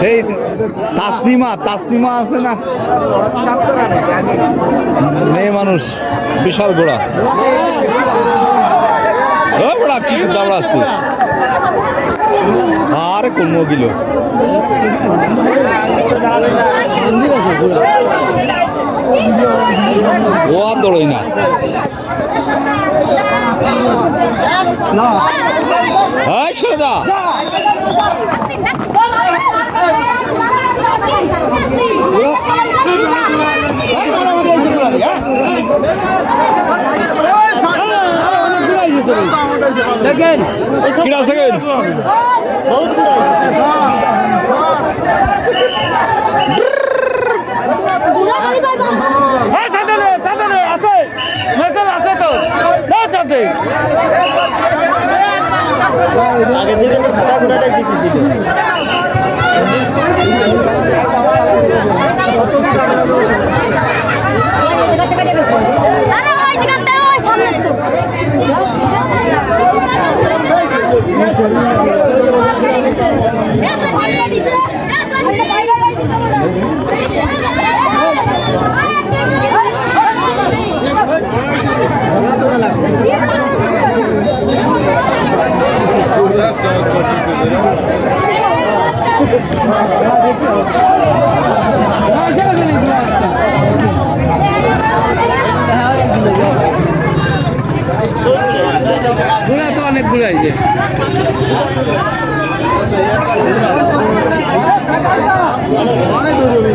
সেই তাসনিমা তাসনিমা আছে না? মেয়ে মানুষ, বিশাল গোড়া গোড়া কি দাঁড়াচ্ছে আর কমো গেল ও আর দৌড়ই না হ্যাঁ ছেড়ে দা দেখেন কিনা সেকেন্ড হ্যাঁ সাঁতারে সাঁতারে আছে। তো? ঘোড়া তো অনেক ঘুরে অনেক দূরে